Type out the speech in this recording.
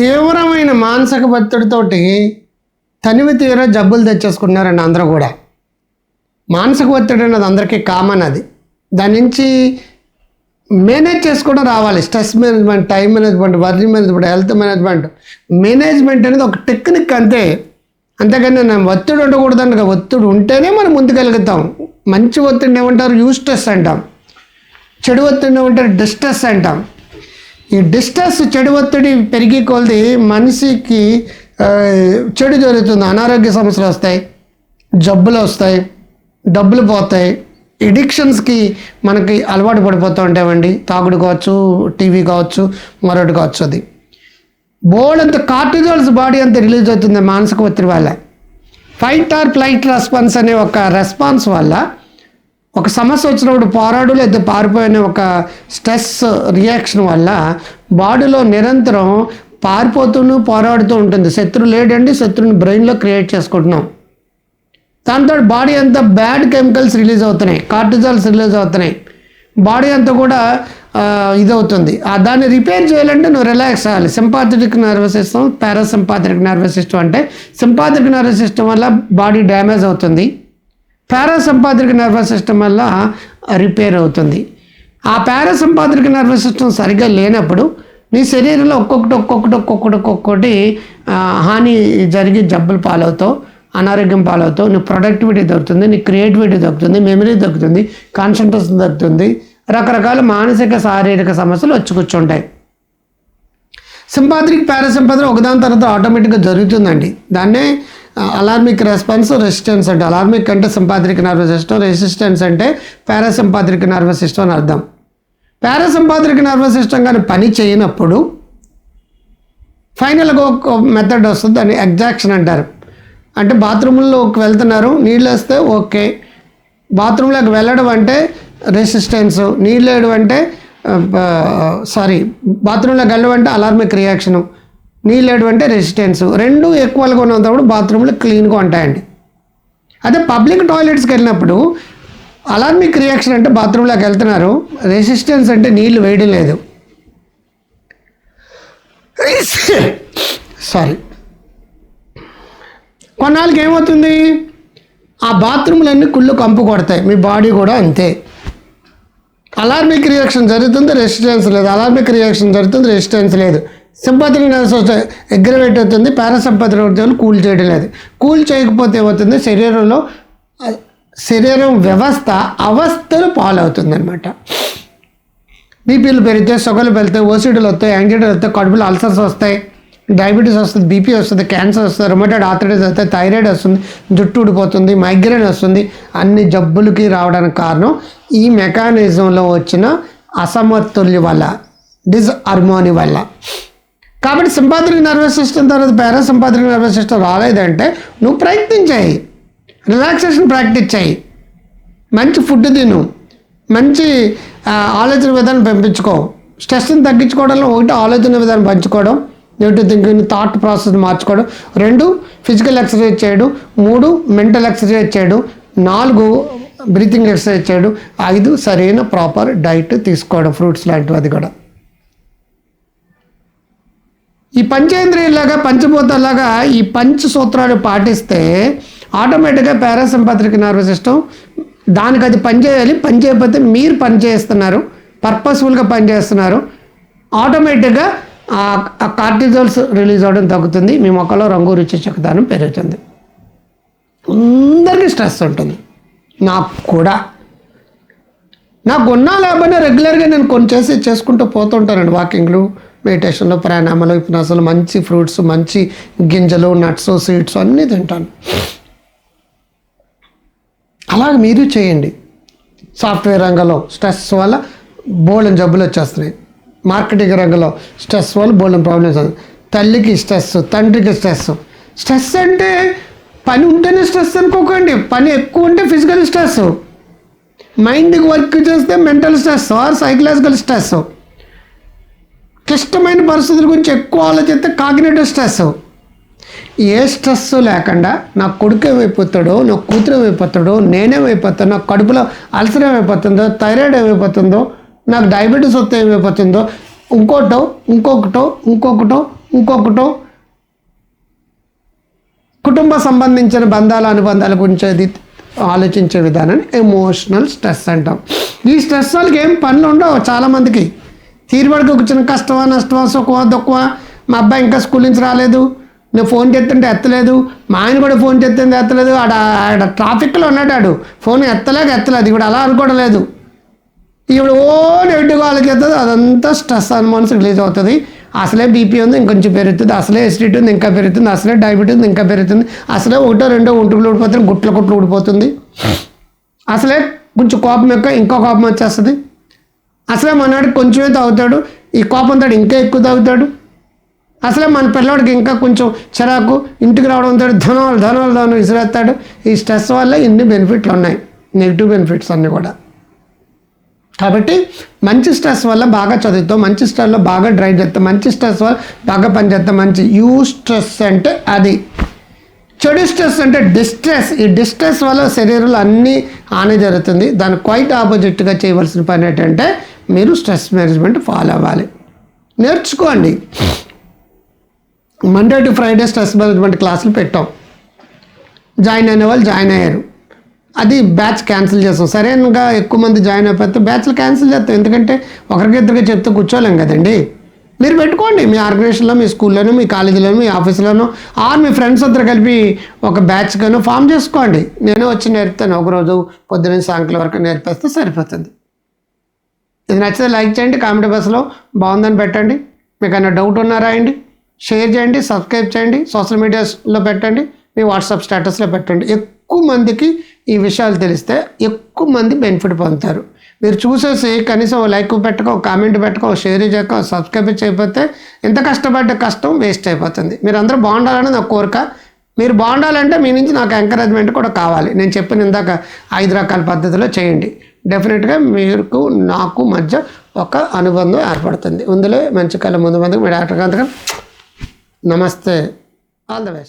తీవ్రమైన మానసిక ఒత్తిడితోటి తనివి తీర జబ్బులు తెచ్చేసుకుంటున్నారండి అందరూ కూడా. మానసిక ఒత్తిడి అనేది అందరికీ కామన్ అది. దాని నుంచి మేనేజ్ చేసుకోవడం రావాలి. Stress management time management work management health management management అనేది ఒక టెక్నిక్ అంతే. అంతేకాని నేను ఒత్తిడి ఉండకూడదు ఒత్తిడి ఉంటేనే మనం ముందుకెళ్తాం. మంచి ఒత్తిడిని ఏమంటారు? యూస్ట్రెస్ అంటాం. చెడు ఒత్తిడి ఏమంటారు? డిస్ట్రెస్ అంటాం. ఈ డిస్ట్రెస్ చెడు ఒత్తిడి పెరిగి కొలది మనిషికి చెడు జరుగుతుంది. అనారోగ్య సమస్యలు వస్తాయి జబ్బులు వస్తాయి డబ్బులు పోతాయి. ఎడిక్షన్స్కి మనకి అలవాటు పడిపోతూ ఉంటామండి. తాగుడు కావచ్చు టీవీ కావచ్చు మరొకటి కావచ్చు అది. బోల్డ్ అంత కార్టిజోల్స్ బాడీ అంతా రిలీజ్ అవుతుంది మానసిక ఒత్తిడి వల్ల. ఫైట్ ఆర్ ఫ్లైట్ రెస్పాన్స్ అనే ఒక రెస్పాన్స్ వల్ల ఒక సమస్య వచ్చినప్పుడు పోరాడు లేదా పారిపోయిన ఒక స్ట్రెస్ రియాక్షన్ వల్ల బాడీలో నిరంతరం పారిపోతూను పోరాడుతూ ఉంటుంది. శత్రువు లేడండి శత్రువుని బ్రెయిన్లో క్రియేట్ చేసుకుంటున్నాం. దాంతో బాడీ అంతా బ్యాడ్ కెమికల్స్ రిలీజ్ అవుతున్నాయి కార్టిజాల్స్ రిలీజ్ అవుతున్నాయి. బాడీ అంతా కూడా ఇదవుతుంది. ఆ దాన్ని రిపేర్ చేయాలంటే నువ్వు రిలాక్స్ అవ్వాలి. Sympathetic nervous system parasympathetic nervous system అంటే సింపాథెటిక్ నర్వస్ సిస్టమ్ వల్ల బాడీ డ్యామేజ్ అవుతుంది. పారాసింపాథిక్ నర్వస్ సిస్టమ్ వల్ల రిపేర్ అవుతుంది. ఆ పారాసింపాథిక్ నర్వస్ సిస్టమ్ సరిగ్గా లేనప్పుడు నీ శరీరంలో ఒక్కొక్కటి ఒక్కొక్కటి ఒక్కొక్కటి ఒక్కొక్కటి హాని జరిగి జబ్బులు పాలవుతావు అనారోగ్యం పాలవుతావు నీ ప్రొడక్టివిటీ దొరుకుతుంది నీ క్రియేటివిటీ దొరుకుతుంది మెమరీ దొరుకుతుంది కాన్సన్ట్రేషన్ దొరుకుతుంది. రకరకాల మానసిక శారీరక సమస్యలు వచ్చి కూర్చుంటాయి. సింపాథిక్ పారాసింపాథిక్ ఒకదాని తర్వాత ఆటోమేటిక్గా జరుగుతుందండి. దాన్నే అలార్మిక్ రెస్పాన్స్ రెసిస్టెన్స్ అంటే అలార్మిక్ అంటే సింపాథిక్ నర్వస్ సిస్టమ్ రెసిస్టెన్స్ అంటే పారాసింపాథిక్ నర్వస్ సిస్టమ్ అని అర్థం. పారాసింపాథిక్ నర్వస్ సిస్టమ్ కానీ పని చేయనప్పుడు ఫైనల్గా ఒక మెథడ్ వస్తుంది దాన్ని ఎగ్జాక్షన్ అంటారు. అంటే బాత్రూంలోకి వెళ్తున్నారు నీళ్ళు వస్తే ఓకే. బాత్రూంలోకి వెళ్ళడం అంటే రెసిస్టెన్స్ నీళ్ళు వేయడం అంటే సారీ బాత్రూంలోకి వెళ్ళడం అంటే అలార్మిక్ రియాక్షను నీళ్ళు అంటే రెసిస్టెన్స్. రెండు ఎక్కువగా ఉన్నప్పుడు బాత్రూమ్లు క్లీన్గా ఉంటాయండి. అదే పబ్లిక్ టాయిలెట్స్కి వెళ్ళినప్పుడు అలార్మిక్ రియాక్షన్ అంటే బాత్రూంలోకి వెళ్తున్నారు. రెసిస్టెన్స్ అంటే నీళ్ళు వేయడం లేదు. సారీ. కొన్నాళ్ళకి ఏమవుతుంది? ఆ బాత్రూమ్లన్నీ కుళ్ళు కంపు కొడతాయి. మీ బాడీ కూడా అంతే. అలార్మిక్ రియాక్షన్ జరుగుతుంది రెసిస్టెన్స్ లేదు. అలార్మిక్ రియాక్షన్ జరుగుతుంది రెసిస్టెన్స్ లేదు. సింపతిక్ వస్తాయి ఎగ్రవేట్ అవుతుంది పారాసింపతిక్ అవుతుంది కూల్ చేయడం లేదు. కూల్ చేయకపోతే ఏమవుతుంది? శరీరంలో శరీరం వ్యవస్థ అవస్థలు పాలవుతుంది అనమాట బీపీలు పెరిగితే సొగలు పెరిగితే ఓసిడీలు వస్తాయి యాంగ్జైటీలు వస్తాయి కడుపులో అల్సర్స్ వస్తాయి డయాబెటీస్ వస్తుంది బీపీ వస్తుంది క్యాన్సర్ వస్తుంది రొమటైడ్ ఆర్థరైటిస్ వస్తాయి థైరాయిడ్ వస్తుంది జుట్టు ఊడిపోతుంది మైగ్రేన్ వస్తుంది అన్ని జబ్బులకి రావడానికి కారణం ఈ మెకానిజంలో వచ్చిన అసమతుల్య వల్ల డిస్హార్మోని వల్ల. కాబట్టి సింపాథిక్ నర్వస్ సిస్టమ్ తర్వాత పారాసింపాథిక్ నర్వస్ సిస్టమ్ రాలేదంటే నువ్వు ప్రయత్నించాయి రిలాక్సేషన్ ప్రాక్టీస్ చేయి. మంచి ఫుడ్ తిను. మంచి ఆలోచన విధానం పెంపించుకో. స్ట్రెస్ని తగ్గించుకోవడంలో ఒకటి ఆలోచన విధానం పంచుకోవడం. నెగిటివ్ థింకింగ్ థాట్ ప్రాసెస్ మార్చుకోవడం. రెండు ఫిజికల్ ఎక్సర్సైజ్ చేయడం. మూడు మెంటల్ ఎక్సర్సైజ్ చేయడం. నాలుగు బ్రీతింగ్ ఎక్సర్సైజ్ చేయడం. ఐదు సరైన ప్రాపర్ డైట్ తీసుకోవడం ఫ్రూట్స్ లాంటివి అది కూడా. ఈ పంచేంద్రియాలాగా పంచభూతాలాగా ఈ పంచ సూత్రాలు పాటిస్తే ఆటోమేటిక్గా పారాసింపాథిక్ నర్వస్ సిస్టమ్ దానికి అది పనిచేయాలి పనిచేయకపోతే మీరు పని చేస్తున్నారు పర్పస్ఫుల్గా పనిచేస్తున్నారు ఆటోమేటిక్గా ఆ కార్టిజోల్స్ రిలీజ్ అవ్వడం తగ్గుతుంది. మీ మొక్కలో రంగు రుచి చక్కదనం పెరుగుతుంది. అందరికీ స్ట్రెస్ ఉంటుంది. నాకు కూడా. నాకు ఉన్నా లేకపోయినా రెగ్యులర్గా నేను కొన్ని చేసి చేసుకుంటూ పోతుంటానండి వాకింగ్లు మెడిటేషన్లు ప్రాణాయామాలు ఉపన్యాసాలు మంచి ఫ్రూట్స్ మంచి గింజలు నట్స్ సీడ్స్ అన్నీ తింటాను. అలాగ మీరు చేయండి. సాఫ్ట్వేర్ రంగంలో స్ట్రెస్ వల్ల బోల్డెన్ జబ్బులు వచ్చేస్తున్నాయి. మార్కెటింగ్ రంగంలో స్ట్రెస్ వల్ల బోల్డెన్ ప్రాబ్లమ్స్ తల్లికి స్ట్రెస్ తండ్రికి స్ట్రెస్. స్ట్రెస్ అంటే పని ఉంటేనే స్ట్రెస్ అనుకోకండి. పని ఎక్కువ ఉంటే ఫిజికల్ స్ట్రెస్. మైండ్కి వర్క్ చేస్తే mental stress or psychological stress. క్లిష్టమైన పరిస్థితుల గురించి ఎక్కువ ఆలోచిస్తే కాగ్నేటివ్ స్ట్రెస్. ఏ స్ట్రెస్ లేకుండా నా కొడుకు ఏమైపోతాడో నా కూతురు ఏమైపోతాడో నేనేమైపోతాను నా కడుపులో అల్సర్ ఏమైపోతుందో థైరాయిడ్ ఏమైపోతుందో నాకు డయాబెటీస్ వస్తే ఏమైపోతుందో ఇంకోటో ఇంకొకటో ఇంకొకటో ఇంకొకటో కుటుంబ సంబంధించిన బంధాల అనుబంధాల గురించి అది ఆలోచించే విధానాన్ని ఎమోషనల్ స్ట్రెస్ అంటాం. ఈ స్ట్రెస్ వాళ్ళకి ఏం పనులు ఉండవు చాలామందికి. తీరుబడికి కూర్చున్న కష్టమా నష్టమా సుఖమా దుఃఖమా? మా అబ్బాయి ఇంకా స్కూల్ నుంచి రాలేదు. నువ్వు ఫోన్ చేస్తుంటే ఎత్తలేదు. మా ఆయన కూడా ఫోన్ చేస్తుంటే ఎత్తలేదు. ఆడ ఆడ ట్రాఫిక్లో ఉన్నాడు ఆడు. ఫోన్ ఎత్తలేక ఎత్తలేదు. ఇప్పుడు అలా అనుకోవడం లేదు. ఇప్పుడు ఓ నెగిటివ్ ఆలోచిస్తుంది. అదంతా స్ట్రెస్ అని మనసు రిలీజ్ అవుతుంది. అసలే బీపీ ఉంది ఇంకొంచెం పెరుగుతుంది. అసలే ఎసిడిటీ ఉంది ఇంకా పెరుగుతుంది. అసలే డయాబెటీస్ ఉంది ఇంకా పెరుగుతుంది. అసలే ఒకటో రెండో ఒంటుకులు ఊడిపోతుంది గుట్ల గుట్లు ఊడిపోతుంది. అసలే కొంచెం కోపం యొక్క ఇంకో కోపం వచ్చేస్తుంది. అసలే మనవాడికి కొంచెమే తాగుతాడు ఈ కోపం తాడు ఇంకా ఎక్కువ తాగుతాడు. అసలే మన పిల్లవాడికి ఇంకా కొంచెం చిరాకు ఇంటికి రావడం తోడు ధనాలు ధనాలు ధనం విసిరేస్తాడు. ఈ స్ట్రెస్ వల్ల ఇన్ని బెనిఫిట్లు ఉన్నాయి నెగిటివ్ బెనిఫిట్స్ అన్నీ కూడా. కాబట్టి మంచి స్ట్రెస్ వల్ల బాగా చదువుతాం మంచి స్ట్రెస్లో బాగా డ్రైవ్ చేస్తాం మంచి స్ట్రెస్ వల్ల బాగా పనిచేస్తాం మంచి యూ స్ట్రెస్ అంటే అది. చెడు స్ట్రెస్ అంటే డిస్ట్రెస్. ఈ డిస్ట్రెస్ వల్ల శరీరంలో అన్నీ హాని జరుగుతుంది. దాని క్వైట్ ఆపోజిట్గా చేయవలసిన పని ఏంటంటే మీరు స్ట్రెస్ మేనేజ్మెంట్ ఫాలో అవ్వాలి. నేర్చుకోండి. Monday to Friday stress management క్లాసులు పెట్టాం. జాయిన్ అయిన వాళ్ళు జాయిన్ అయ్యారు. అది బ్యాచ్ క్యాన్సిల్ చేస్తాం. సరైనగా ఎక్కువ మంది జాయిన్ అయిపోతే బ్యాచ్లు క్యాన్సిల్ చేస్తాం. ఎందుకంటే ఒకరికిద్దరికి చెప్తే కూర్చోలేం కదండి. మీరు పెట్టుకోండి మీ ఆర్గనైజేషన్లో మీ స్కూల్లోనూ మీ కాలేజీలోనూ మీ ఆఫీసులోనూ ఆర్ మీ ఫ్రెండ్స్ అందరు కలిపి ఒక బ్యాచ్ గాను ఫామ్ చేసుకోండి. నేను వచ్చి నేర్పుతాను. ఒకరోజు పొద్దున్నే సాయంకాలం వరకు నేర్పేస్తే సరిపోతుంది. ఇది నచ్చితే లైక్ చేయండి కామెడీ బస్సులో బాగుందని పెట్టండి. మీకు ఏమైనా డౌట్ ఉన్నారా అండి షేర్ చేయండి సబ్స్క్రైబ్ చేయండి. సోషల్ మీడియాలో పెట్టండి. మీ వాట్సాప్ స్టేటస్లో పెట్టండి. ఎక్కువ మందికి ఈ విషయాలు తెలిస్తే ఎక్కువ మంది బెనిఫిట్ పొందుతారు. మీరు చూసేసి కనీసం ఓ లైక్ పెట్టకో కామెంట్ పెట్టకో షేర్ చేయకో సబ్స్క్రైబ్ చేయకపోతే ఎంత కష్టపడ్డ కష్టం వేస్ట్ అయిపోతుంది. మీరు అందరూ బాగుండాలని నా కోరిక. మీరు బాగుండాలంటే మీ నుంచి నాకు ఎంకరేజ్మెంట్ కూడా కావాలి. నేను చెప్పిన ఇందాక ఐదు రకాల పద్ధతిలో చేయండి. డెఫినెట్గా మీకు నాకు మధ్య ఒక అనుబంధం ఏర్పడుతుంది. ఇందులో మంచి కళ ముందు ముందుకు మీ డాక్టర్ గారు నమస్తే. All the best